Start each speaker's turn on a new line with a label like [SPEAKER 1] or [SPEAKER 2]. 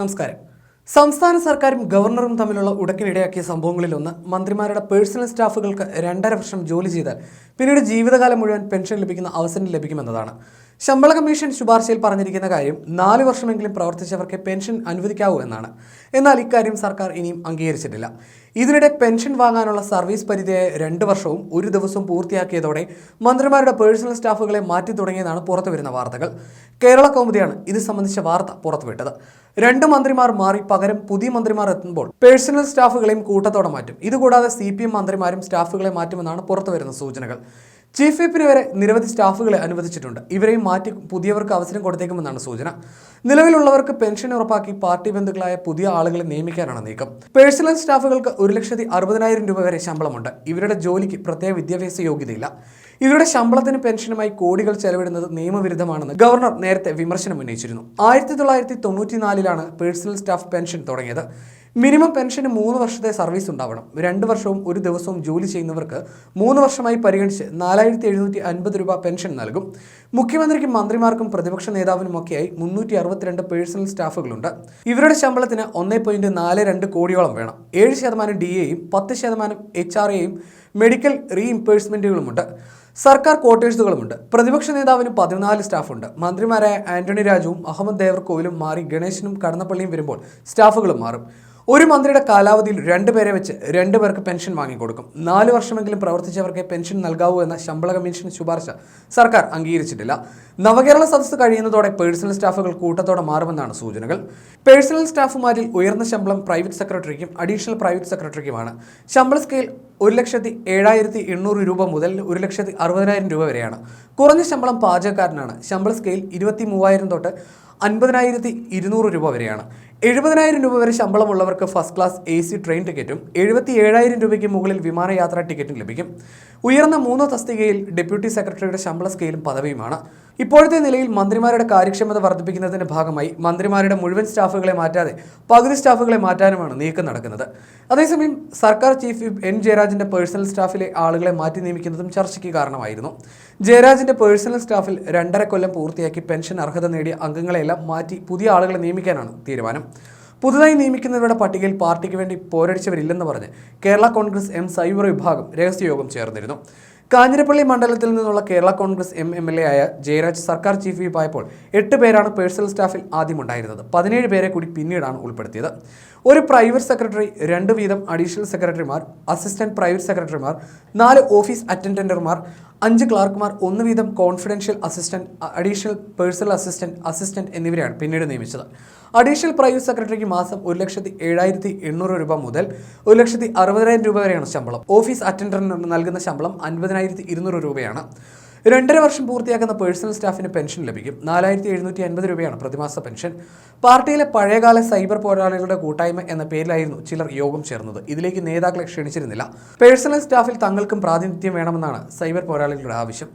[SPEAKER 1] നമസ്കാരം. സംസ്ഥാന സർക്കാരും ഗവർണറും തമ്മിലുള്ള ഉടക്കിനിടയാക്കിയ സംഭവങ്ങളിലൊന്ന് മന്ത്രിമാരുടെ പേഴ്സണൽ സ്റ്റാഫുകൾക്ക് രണ്ടര വർഷം ജോലി ചെയ്താൽ പിന്നീട് ജീവിതകാലം മുഴുവൻ പെൻഷൻ ലഭിക്കുന്ന അവസരം ലഭിക്കുമെന്നതാണ്. ശമ്പള കമ്മീഷൻ ശുപാർശയിൽ പറഞ്ഞിരിക്കുന്ന കാര്യം നാല് വർഷമെങ്കിലും പ്രവർത്തിച്ചവർക്ക് പെൻഷൻ അനുവദിക്കാവൂ എന്നാണ്. എന്നാൽ ഇക്കാര്യം സർക്കാർ ഇനിയും അംഗീകരിച്ചിട്ടില്ല. ഇതിനിടെ പെൻഷൻ വാങ്ങാനുള്ള സർവീസ് പരിധിയായ രണ്ട് വർഷവും ഒരു ദിവസവും പൂർത്തിയാക്കിയതോടെ മന്ത്രിമാരുടെ പേഴ്സണൽ സ്റ്റാഫുകളെ മാറ്റി തുടങ്ങിയതാണ് പുറത്തുവരുന്ന വാർത്തകൾ. കേരള കൗമുദിയാണ് ഇത് സംബന്ധിച്ച വാർത്ത പുറത്തുവിട്ടത്. രണ്ട് മന്ത്രിമാർ മാറി പകരം പുതിയ മന്ത്രിമാർ എത്തുമ്പോൾ പേഴ്സണൽ സ്റ്റാഫുകളെയും കൂട്ടത്തോടെ മാറ്റും. ഇതുകൂടാതെ സി പി എം മന്ത്രിമാരും സ്റ്റാഫുകളെ മാറ്റുമെന്നാണ് പുറത്തുവരുന്ന സൂചനകൾ. ചീഫ് വിപ്പിന് വരെ നിരവധി സ്റ്റാഫുകളെ അനുവദിച്ചിട്ടുണ്ട്. ഇവരെയും മാറ്റി പുതിയവർക്ക് അവസരം കൊടുത്തേക്കുമെന്നാണ് സൂചന. നിലവിലുള്ളവർക്ക് പെൻഷൻ ഉറപ്പാക്കി പാർട്ടി ബന്ധുക്കളായ പുതിയ ആളുകളെ നിയമിക്കാനാണ് നീക്കം. പേഴ്സണൽ സ്റ്റാഫുകൾക്ക് ഒരു ലക്ഷത്തി അറുപതിനായിരം രൂപ വരെ ശമ്പളമുണ്ട്. ഇവരുടെ ജോലിക്ക് പ്രത്യേക വിദ്യാഭ്യാസ യോഗ്യതയില്ല. ഇവരുടെ ശമ്പളത്തിന് പെൻഷനുമായി കോടികൾ ചെലവിടുന്നത് നിയമവിരുദ്ധമാണെന്ന് ഗവർണർ നേരത്തെ വിമർശനം ഉന്നയിച്ചിരുന്നു ആയിരത്തി തൊള്ളായിരത്തി തൊണ്ണൂറ്റിനാലിലാണ് പേഴ്സണൽ സ്റ്റാഫ് പെൻഷൻ തുടങ്ങിയത്. മിനിമം പെൻഷന് മൂന്ന് വർഷത്തെ സർവീസ് ഉണ്ടാവണം. രണ്ട് വർഷവും ഒരു ദിവസവും ജോലി ചെയ്യുന്നവർക്ക് മൂന്ന് വർഷമായി പരിഗണിച്ച് നാലായിരത്തി എഴുന്നൂറ്റി അൻപത് രൂപ പെൻഷൻ നൽകും. മുഖ്യമന്ത്രിക്കും മന്ത്രിമാർക്കും പ്രതിപക്ഷ നേതാവിനുമൊക്കെയായി മുന്നൂറ്റി അറുപത്തിരണ്ട് പേഴ്സണൽ സ്റ്റാഫുകളുണ്ട്. ഇവരുടെ ശമ്പളത്തിന് ഒന്നേ പോയിന്റ് നാല് രണ്ട് കോടിയോളം വേണം. ഏഴ് ശതമാനം ഡി എയും പത്ത് ശതമാനം എച്ച് ആർ എയും മെഡിക്കൽ റീഇംപേഴ്സ്മെന്റുകളുമുണ്ട് സർക്കാർ ക്വാർട്ടേഴ്സുകളുമുണ്ട്. പ്രതിപക്ഷ നേതാവിന് പതിനാല് സ്റ്റാഫുണ്ട്. മന്ത്രിമാരായ ആന്റണി രാജുവും അഹമ്മദ് ദേവർകോവിലും മാറി ഗണേശനും കടന്നപ്പള്ളിയും വരുമ്പോൾ സ്റ്റാഫുകളും മാറും. ഒരു മന്ത്രിയുടെ കാലാവധിയിൽ രണ്ട് പേരെ വെച്ച് രണ്ടുപേർക്ക് പെൻഷൻ വാങ്ങിക്കൊടുക്കും. നാല് വർഷമെങ്കിലും പ്രവർത്തിച്ചവർക്ക് പെൻഷൻ നൽകാവൂ എന്ന ശമ്പള കമ്മീഷൻ ശുപാർശ സർക്കാർ അംഗീകരിച്ചിട്ടില്ല. നവകേരള സദസ്സ് കഴിയുന്നതോടെ പേഴ്സണൽ സ്റ്റാഫുകൾ കൂട്ടത്തോടെ മാറുമെന്നാണ് സൂചനകൾ. പേഴ്സണൽ സ്റ്റാഫുമാരിൽ ഉയർന്ന ശമ്പളം പ്രൈവറ്റ് സെക്രട്ടറിക്കും അഡീഷണൽ പ്രൈവറ്റ് സെക്രട്ടറിക്കുമാണ്. ശമ്പള സ്കെയിൽ ഒരു ലക്ഷത്തി ഏഴായിരത്തി എണ്ണൂറ് രൂപ മുതൽ ഒരു ലക്ഷത്തി അറുപതിനായിരം രൂപ വരെയാണ്. കുറഞ്ഞ ശമ്പളം പാചകക്കാരനാണ്. ശമ്പള സ്കെയിൽ ഇരുപത്തി മൂവായിരം തൊട്ട് അൻപതിനായിരത്തി ഇരുന്നൂറ് രൂപ വരെയാണ്. എഴുപതിനായിരം രൂപ വരെ ശമ്പളമുള്ളവർക്ക് first class A C train ടിക്കറ്റും എഴുപത്തി ഏഴായിരം രൂപയ്ക്ക് മുകളിൽ വിമാനയാത്രാ ടിക്കറ്റും ലഭിക്കും. ഉയർന്ന മൂന്നോ തസ്തികയിൽ ഡെപ്യൂട്ടി സെക്രട്ടറിയുടെ ശമ്പള സ്കെയിലും പദവിയുമാണ്. ഇപ്പോഴത്തെ നിലയിൽ മന്ത്രിമാരുടെ കാര്യക്ഷമത വർദ്ധിപ്പിക്കുന്നതിന്റെ ഭാഗമായി മന്ത്രിമാരുടെ മുഴുവൻ സ്റ്റാഫുകളെ മാറ്റാതെ പകുതി സ്റ്റാഫുകളെ മാറ്റാനുമാണ് നീക്കം നടക്കുന്നത്. അതേസമയം സർക്കാർ ചീഫ് വിപ്പ് എൻ ജയരാജന്റെ പേഴ്സണൽ സ്റ്റാഫിലെ ആളുകളെ മാറ്റി നിയമിക്കുന്നതും ചർച്ചയ്ക്ക് കാരണമായിരുന്നു. ജയരാജന്റെ പേഴ്സണൽ സ്റ്റാഫിൽ രണ്ടര കൊല്ലം പൂർത്തിയാക്കി പെൻഷൻ അർഹത നേടിയ അംഗങ്ങളെല്ലാം മാറ്റി പുതിയ ആളുകളെ നിയമിക്കാനാണ് തീരുമാനം. പുതുതായി നിയമിക്കുന്നവരുടെ പട്ടികയിൽ പാർട്ടിക്ക് വേണ്ടി പോരടിച്ചവരില്ലെന്ന് പറഞ്ഞ് കേരള കോൺഗ്രസ് എം സൈബർ വിഭാഗം രഹസ്യയോഗം ചേർന്നിരുന്നു. കാഞ്ഞിരപ്പള്ളി മണ്ഡലത്തിൽ നിന്നുള്ള Kerala Congress M M L A ആയ ജയരാജ് സർക്കാർ ചീഫ് വിപ്പ് ആയപ്പോൾ എട്ട് പേരാണ് പേഴ്സണൽ സ്റ്റാഫിൽ ആദ്യമുണ്ടായിരുന്നത്. പതിനേഴ് പേരെ കൂടി പിന്നീടാണ് ഉൾപ്പെടുത്തിയത്. ഒരു പ്രൈവറ്റ് സെക്രട്ടറി രണ്ട് വീതം അഡീഷണൽ സെക്രട്ടറിമാർ അസിസ്റ്റന്റ് പ്രൈവറ്റ് സെക്രട്ടറിമാർ നാല് ഓഫീസ് അറ്റൻഡന്റുമാർ അഞ്ച് ക്ലാർക്കുമാർ ഒന്ന് വീതം confidential assistant additional personal assistant assistant എന്നിവരെയാണ് പിന്നീട് നിയമിച്ചത്. അഡീഷണൽ പ്രൈവറ്റ് സെക്രട്ടറിക്ക് മാസം ഒരു ലക്ഷത്തി ഏഴായിരത്തി എണ്ണൂറ് രൂപ മുതൽ ഒരു ലക്ഷത്തി അറുപതിനായിരം രൂപ വരെയാണ് ശമ്പളം. ഓഫീസ് അറ്റൻഡന്റിന് നൽകുന്ന ശമ്പളം അൻപതിനായിരത്തി ഇരുന്നൂറ് രൂപയാണ്. രണ്ടര വർഷം പൂർത്തിയാക്കുന്ന പേഴ്സണൽ സ്റ്റാഫിന് പെൻഷൻ ലഭിക്കും. നാലായിരത്തി എഴുന്നൂറ്റി അൻപത് രൂപയാണ് പ്രതിമാസ പെൻഷൻ. പാർട്ടിയിലെ പഴയകാല സൈബർ പോരാളികളുടെ കൂട്ടായ്മ എന്ന പേരിലായിരുന്നു ചിലർ യോഗം ചേർന്നത്. ഇതിലേക്ക് നേതാക്കളെ ക്ഷണിച്ചിരുന്നില്ല. പേഴ്സണൽ സ്റ്റാഫിൽ തങ്ങൾക്കും പ്രാതിനിധ്യം വേണമെന്നാണ് സൈബർ പോരാളികളുടെ ആവശ്യം.